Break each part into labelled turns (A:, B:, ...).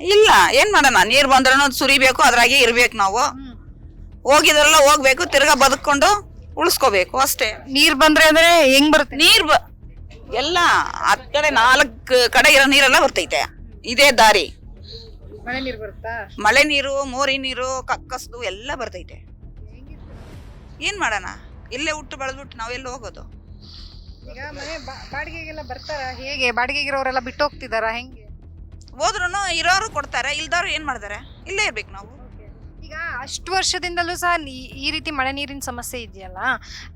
A: ಇಲ್ಲ ಏನ್ ಮಾಡೋಣ? ನೀರ್ ಬಂದ್ರೂ ಸುರಿಬೇಕು ಅದ್ರಾಗೆ ಇರ್ಬೇಕು ನಾವು. ಹೋಗಿದ್ರೆಲ್ಲ ಹೋಗ್ಬೇಕು ತಿರ್ಗಾ ಬದುಕೊಂಡು ಉಳಿಸ್ಕೋಬೇಕು ಅಷ್ಟೇ.
B: ನೀರ್ ಬಂದ್ರೆ ಅಂದ್ರೆ ಹೆಂಗ್ ಬರುತ್ತೆ?
A: ನೀರ್ ಬ ಎಲ್ಲ ಹತ್ ಕಡೆ ನಾಲ್ಕು ಕಡೆ ಇರೋ ನೀರೆಲ್ಲ ಬರ್ತೈತೆ. ಇದೇ ದಾರಿ.
B: ಮಳೆ ನೀರು ಬರುತ್ತಾ?
A: ಮಳೆ ನೀರು ಮೋರಿ ನೀರು ಕಕ್ಕಸ್ದು ಎಲ್ಲ ಬರ್ತೈತೆ. ಏನ್ ಮಾಡೋಣ? ಇಲ್ಲೇ ಹುಟ್ಟು ಬೆಳೆದ್ಬಿಟ್ಟು ನಾವೆಲ್ಲ ಹೋಗೋದು?
B: ಈಗ ಮನೆ ಬಾ- ಬಾಡಿಗೆಗೆಲ್ಲ ಬರ್ತಾರ? ಹೇಗೆ? ಬಾಡಿಗೆಗಿರೋರೆಲ್ಲ ಬಿಟ್ಟು ಹೋಗ್ತಿದಾರ ಹೆಂಗೆ?
A: ಹೋದ್ರು ಇರೋರು ಕೊಡ್ತಾರೆ ಇಲ್ದವ್ರು ಏನ್ ಮಾಡ್ತಾರೆ? ಇಲ್ಲೇ ಇರ್ಬೇಕು ನಾವು.
B: ಈಗ ಅಷ್ಟು ವರ್ಷದಿಂದಲೂ ಸಹ ಈ- ಈ ರೀತಿ ಮಳೆ ನೀರಿನ ಸಮಸ್ಯೆ ಇದೆಯಲ್ಲ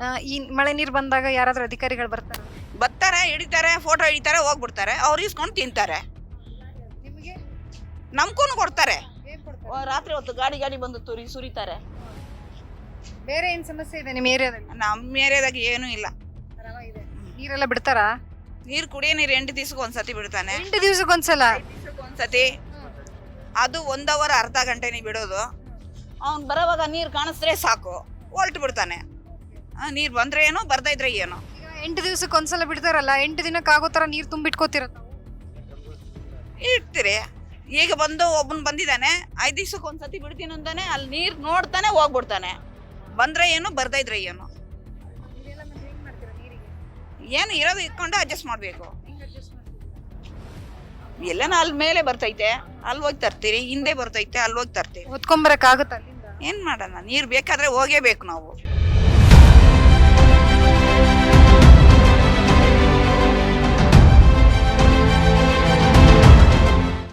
B: ಆ, ಈ ಮಳೆ ನೀರು ಬಂದಾಗ ಯಾರಾದ್ರೂ ಅಧಿಕಾರಿಗಳು ಬರ್ತಾರೆ?
A: ಬರ್ತಾರೆ ಹಿಡಿತಾರೆ ಫೋಟೋ ಹಿಡಿತಾರೆ ಹೋಗ್ಬಿಡ್ತಾರೆ ಅವ್ರು ಇಸ್ಕೊಂಡು ತಿಂತಾರೆ.
B: ನಿಮಗೆ?
A: ನಮ್ಗೂ ಕೊಡ್ತಾರೆ. ರಾತ್ರಿ ಹೊತ್ತು ಗಾಡಿ ಗಾಡಿ ಬಂದು ತುರಿ ಸುರಿತಾರೆ.
B: ಬೇರೆ ಏನ್ ಸಮಸ್ಯೆ ಇದೆ ನಿಮ್ಮ ಏರಿಯಾದಲ್ಲಿ?
A: ನಮ್ಮ ಏರಿಯಾದಾಗ ಏನೂ ಇಲ್ಲ.
B: ನೀರೆಲ್ಲ ಬಿಡ್ತಾರಾ?
A: ನೀರು ಕುಡಿಯೋ ನೀರು ಎಂಟು ದಿವ್ಸಕ್ಕೆ ಒಂದ್ಸತಿ ಬಿಡ್ತಾನೆ.
B: ಎಂಟು ದಿವ್ಸಕ್ಕೊಂದ್ಸಲ
A: ಒಂದ್ಸತಿ. ಅದು ಒಂದ್ ಅವರ್ ಅರ್ಧ ಗಂಟೆನೇ ಬಿಡೋದು. ಅವ್ನು ಬರೋವಾಗ ನೀರು ಕಾಣಿಸಿದ್ರೆ ಸಾಕು. ಹೊಲ್ಟ್ ಬಿಡ್ತಾನೆ. ಆ, ನೀರ್ ಬಂದ್ರೆ ಏನೋ ಬರ್ತಾ ಇದ್ರೆ ಏನೋ.
B: ಈಗ ಎಂಟು ದಿವ್ಸಕ್ಕೆ ಒಂದ್ಸಲ ಬಿಡ್ತಾರಲ್ಲ ಎಂಟು ದಿನಕ್ಕೆ ಆಗೋ ತರ ನೀರು ತುಂಬಿಟ್ಕೋತಿರ
A: ಇಡ್ತೀರಿ. ಈಗ ಬಂದು ಒಬ್ಬನ್ ಬಂದಿದ್ದಾನೆ ಐದು ದಿವ್ಸಕ್ಕೆ ಒಂದ್ಸತಿ ಬಿಡ್ತೀನಿ ಅಂತಾನೆ ಅಲ್ಲಿ ನೀರು ನೋಡ್ತಾನೆ ಹೋಗ್ಬಿಡ್ತಾನೆ. ಬಂದ್ರೆ ಏನು ಬರ್ತಾ ಇದ್ರೆ ಏನು. ಏನು ಇರೋದು ಇಟ್ಕೊಂಡು ಅಡ್ಜಸ್ಟ್ ಮಾಡಬೇಕು. ಎಲ್ಲನ ಅಲ್ಲಿ ಮೇಲೆ ಬರ್ತೈತೆ. ಅಲ್ಲಿ ಹೋಗಿ ತರ್ತೀರಿ ಹಿಂದೆ ಬರ್ತೈತೆ ಅಲ್ಲಿ ಹೋಗಿ ತರ್ತೀವಿ
B: ಹೊತ್ಕೊಂಬರಕ್ ಆಗುತ್ತ ಅಲ್ಲಿಂದ?
A: ಏನ್ ಮಾಡೋಣ ನೀರು ಬೇಕಾದ್ರೆ ಹೋಗೇಬೇಕು ನಾವು.